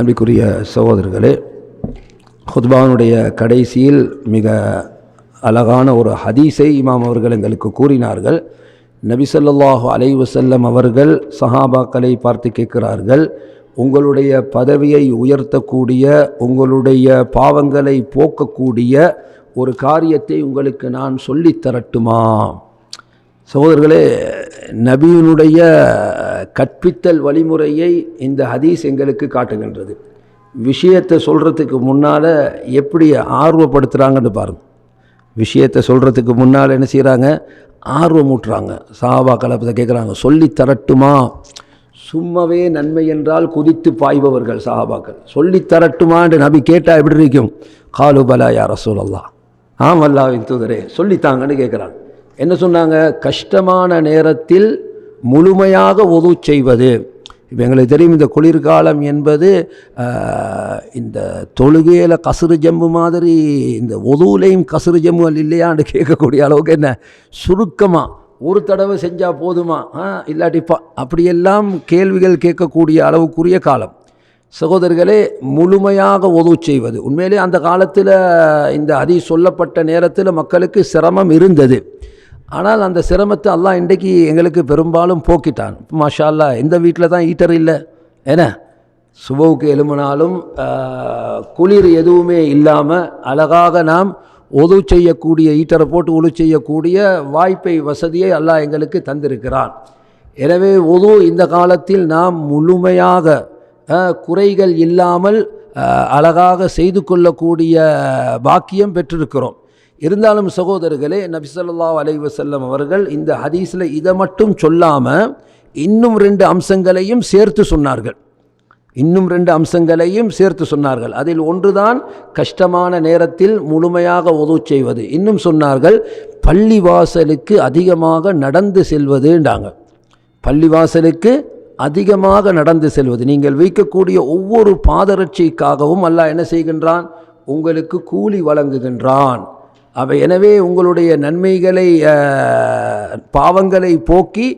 அன்பிற்குரிய சகோதரர்களே ஹுத்பானுடைய கடைசியில் மிக அழகான ஒரு ஹதீஸை இமாம் அவர்கள் எங்களுக்கு கூறினார்கள். நபிசல்லாஹு ஸல்லல்லாஹு அலைஹி அவர்கள் சஹாபாக்களை பார்த்து கேட்கிறார்கள் உங்களுடைய பதவியை உயர்த்தக்கூடிய உங்களுடைய பாவங்களை போக்கக்கூடிய ஒரு காரியத்தை உங்களுக்கு நான் சொல்லித் தரட்டுமா? சகோதரர்களே நபியினுடைய கற்பித்தல் வழிமுறையை இந்த ஹதீஸ் எங்களுக்கு காட்டுகின்றது. விஷயத்தை சொல்கிறதுக்கு முன்னால் எப்படி ஆர்வப்படுத்துகிறாங்கன்னு பாருங்கள் விஷயத்தை சொல்கிறதுக்கு முன்னால் என்ன செய்கிறாங்க ஆர்வமூட்டுறாங்க. சாவா கலப்பத்தை கேட்குறாங்க சொல்லி தரட்டுமா? சும்மாவே நன்மை என்றால் குதித்து பாய்பவர்கள் சாபாக்கள் சொல்லி தரட்டுமான்னு நபி கேட்டால் எப்படி இருக்கும்? காலு பலா யா ரசூலல்லா ஆம் அல்லாவின் தூதரே சொல்லித்தாங்கன்னு கேட்குறாங்க என்ன சொன்னாங்க? கஷ்டமான நேரத்தில் முழுமையாக உதவு செய்வது. இப்போ எங்களுக்கு தெரியும் இந்த குளிர்காலம் என்பது இந்த தொழுகையில் கசுறு ஜம்பு மாதிரி இந்த ஒதுவுலையும் கசுறு ஜம்புகள் இல்லையான்னு கேட்கக்கூடிய அளவுக்கு என்ன? சுருக்கமாக ஒரு தடவை செஞ்சால் போதுமா? இல்லாட்டி பா அப்படியெல்லாம் கேள்விகள் கேட்கக்கூடிய அளவுக்குரிய காலம். சகோதரர்களே முழுமையாக உதவு செய்வது. உண்மையிலே அந்த காலத்தில் இந்த அதி சொல்லப்பட்ட நேரத்தில் மக்களுக்கு சிரமம் இருந்தது. ஆனால் அந்த சிரமத்தை அல்லாஹ் இன்றைக்கு எங்களுக்கு பெரும்பாலும் போக்கிட்டான். மாஷா அல்லாஹ் எந்த வீட்டில் தான் ஹீட்டர் இல்லை. என்ன? சுபவுக்கு எழும்பினாலும் குளிர் எதுவுமே இல்லாமல் அழகாக நாம் ஒது செய்யக்கூடிய ஈட்டரை போட்டு ஒழு செய்யக்கூடிய வாய்ப்பை வசதியை அல்லாஹ் எங்களுக்கு தந்திருக்கிறான். எனவே ஒது இந்த காலத்தில் நாம் முழுமையாக குறைகள் இல்லாமல் அழகாக செய்து கொள்ளக்கூடிய பாக்கியம் பெற்றிருக்கிறோம். இருந்தாலும் சகோதரர்களே நபிசல்லா அலைவசல்லம் அவர்கள் இந்த ஹதீஸில் இதை மட்டும் சொல்லாமல் இன்னும் ரெண்டு அம்சங்களையும் சேர்த்து சொன்னார்கள். இன்னும் ரெண்டு அம்சங்களையும் சேர்த்து சொன்னார்கள். அதில் ஒன்றுதான் கஷ்டமான நேரத்தில் முழுமையாக உதவு செய்வது. இன்னும் சொன்னார்கள் பள்ளிவாசலுக்கு அதிகமாக நடந்து செல்வதுண்டாங்க பள்ளிவாசலுக்கு அதிகமாக நடந்து செல்வது. நீங்கள் வைக்கக்கூடிய ஒவ்வொரு பாதரட்சிக்காகவும் அல்லாஹ் என்ன செய்கின்றான்? உங்களுக்கு கூலி வழங்குகின்றான். அவை எனவே உங்களுடைய நன்மைகளை பாவங்களை போக்கி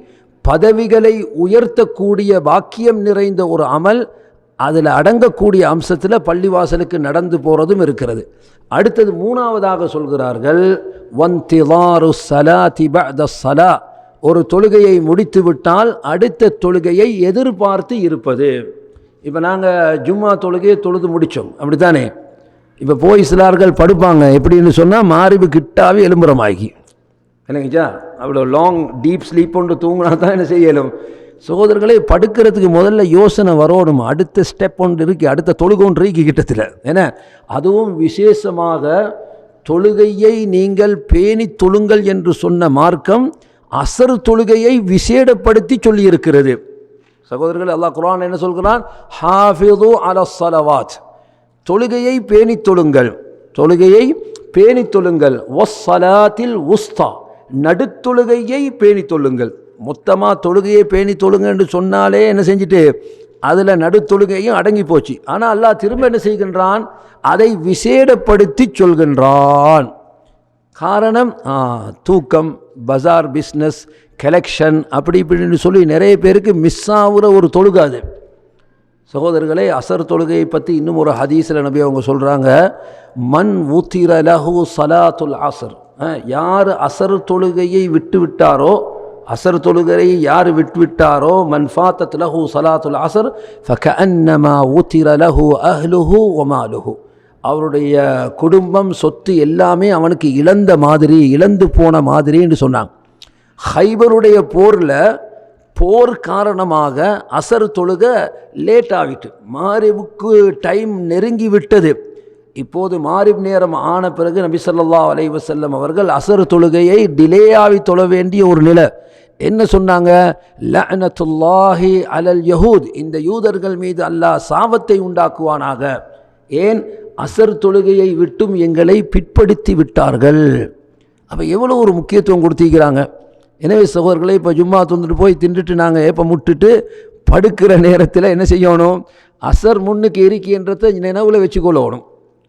பதவிகளை உயர்த்தக்கூடிய பாக்கியம் நிறைந்த ஒரு அமல் அதில் அடங்கக்கூடிய அம்சத்தில் பள்ளிவாசலுக்கு நடந்து போகிறதும் இருக்கிறது. அடுத்தது மூணாவதாக சொல்கிறார்கள் வந்திலாரு சலாதி த சலா ஒரு தொழுகையை முடித்து விட்டால் அடுத்த தொழுகையை எதிர்பார்த்து இருப்பது. இப்போ நாங்கள் ஜும்மா தொழுகையை தொழுது முடித்தோம் அப்படித்தானே? இப்போ போய் சிலார்கள் படுப்பாங்க. எப்படின்னு சொன்னால் மாறிவு கிட்டாவே எலும்புறமாகி இல்லைங்கச்சா அவ்வளோ லாங் டீப் ஸ்லீப் கொண்டு தூங்கினா தான் என்ன செய்யலும். சகோதரர்களே படுக்கிறதுக்கு முதல்ல யோசனை வரணும். அடுத்த ஸ்டெப் ஒன்று இருக்கு அடுத்த தொழுகை ஒன்று இருக்கு கிட்டத்தில் ஏன்னா அதுவும் விசேஷமாக தொழுகையை நீங்கள் பேணி தொழுங்கள் என்று சொன்ன மார்க்கம் அசர் தொழுகையை விசேடப்படுத்தி சொல்லியிருக்கிறது. சகோதரர்கள் அல்லாஹ் குரான் என்ன சொல்கிறான்? ஹாஃபிது அலசலவாத் தொழுகையை பேணி தொழுங்கள். தொழுகையை பேணி தொழுங்கள். ஒஸ்ஸலாத்தில் உஸ்தா. நடுத்தொழுகையை பேணி தொழுங்கள். மொத்தமாக தொழுகையை பேணி தொழுங்கன்னு சொன்னாலே என்ன செஞ்சுட்டு அதில் நடுத்தொழுகையும் அடங்கி போச்சு. ஆனால் அல்லாஹ் திரும்ப என்ன செய்கின்றான்? அதை விசேடப்படுத்தி சொல்கின்றான். காரணம் தூக்கம் பஜார் பிஸ்னஸ் கலெக்ஷன் அப்படி இப்படின்னு சொல்லி நிறைய பேருக்கு மிஸ் ஆகுற ஒரு தொழுகாது சகோதரர்களே அசர் தொழுகையை பற்றி இன்னும் ஒரு ஹதீஸில் நபி அவங்க சொல்கிறாங்க மன் ஊத்திர லஹு சலாத்துல் அசர். யார் அசர் தொழுகையை விட்டு விட்டாரோ அசர் தொழுகையை யார் விட்டு விட்டாரோ மன் ஃபாத்தத் லஹு சலாத்துல் அசர் ஃபகன்னமா ஊத்திர லஹு அஹ்லுஹு ஒமாலுஹு அவருடைய குடும்பம் சொத்து எல்லாமே அவனுக்கு இழந்த மாதிரி இழந்து போன மாதிரின்னு சொன்னாங்க. ஹைபருடைய போரில் போர் காரணமாக அசர் தொழுக லேட் ஆகிட்டு. மாரிவுக்கு டைம் நெருங்கி விட்டது. இப்போது மாரிப் நேரம் ஆன பிறகு நபி சொல்லா அலைஹி வஸல்லம் அவர்கள் அசர் தொழுகையை டிலே ஆகி தொழ வேண்டிய ஒரு நிலை. என்ன சொன்னாங்க? லஅனத்துல்லாஹி அலல் யஹூத். இந்த யூதர்கள் மீது அல்லாஹ் சாபத்தை உண்டாக்குவானாக. ஏன்? அசர் தொழுகையை விட்டும் எங்களை பிற்படுத்தி விட்டார்கள். அப்போ எவ்வளோ ஒரு முக்கியத்துவம் கொடுத்திருக்கிறாங்க? எனவே சகோதரர்களை இப்போ ஜும்மா தந்துட்டு போய் தின்றுட்டு நாங்கள் ஏப்ப முட்டுட்டு படுக்கிற நேரத்தில் என்ன செய்யணும்? அசர் முன்னுக்கு இருக்கின்றதை நினைவில் வச்சுக்கொள்ளணும்.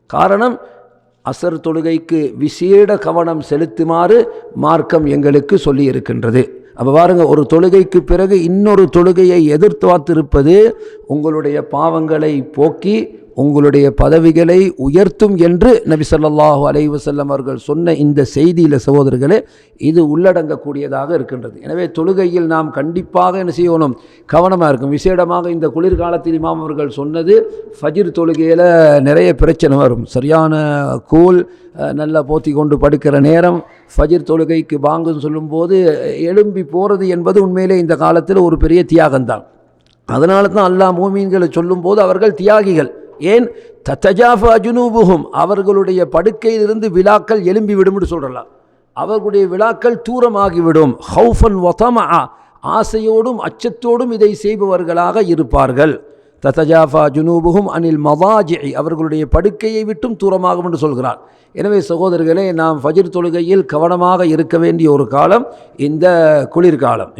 காரணம் அசர் தொழுகைக்கு விசேட கவனம் செலுத்துமாறு மார்க்கம் எங்களுக்கு சொல்லி இருக்கின்றது அப்போ பாருங்கள் ஒரு தொழுகைக்கு பிறகு இன்னொரு தொழுகையை எதிர்த்து பார்த்திருப்பது உங்களுடைய பாவங்களை போக்கி உங்களுடைய பதவிகளை உயர்த்தும் என்று நபி ஸல்லல்லாஹு அலைவசல்லம் அவர்கள் சொன்ன இந்த செய்தியில் சகோதரர்களே இது உள்ளடங்கக்கூடியதாக இருக்கின்றது. எனவே தொழுகையில் நாம் கண்டிப்பாக என்ன செய்யணும்? கவனமாக இருக்கும் விசேடமாக இந்த குளிர்காலத்தில் இமாம் அவர்கள் சொன்னது ஃபஜிர் தொழுகையில் நிறைய பிரச்சனை வரும். சரியான கூல் நல்லா போத்தி கொண்டு படுக்கிற நேரம் ஃபஜிர் தொழுகைக்கு பாங்குன்னு சொல்லும்போது எழும்பி போகிறது என்பது உண்மையிலே இந்த காலத்தில் ஒரு பெரிய தியாகம்தான். அதனால தான் அல்லாஹ் மூமீன்களை சொல்லும்போது அவர்கள் தியாகிகள். ஏன்? தத்தஜாஃபா ஜுனூபுகும் அவர்களுடைய படுக்கையிலிருந்து விழாக்கள் எழும்பி விடும்னு சொல்கிறலாம் அவர்களுடைய விழாக்கள் தூரமாகிவிடும். ஹவுஃபன் ஒத்தமா ஆசையோடும் அச்சத்தோடும் இதை செய்பவர்களாக இருப்பார்கள். தத்தஜாஃபா ஜுனூபுகும் அனில் மவாஜி அவர்களுடைய படுக்கையை விட்டும் தூரமாகும் என்று சொல்கிறார். எனவே சகோதரர்களே நாம் ஃபஜிர் தொழுகையில் கவனமாக இருக்க வேண்டிய ஒரு காலம் இந்த குளிர்காலம்.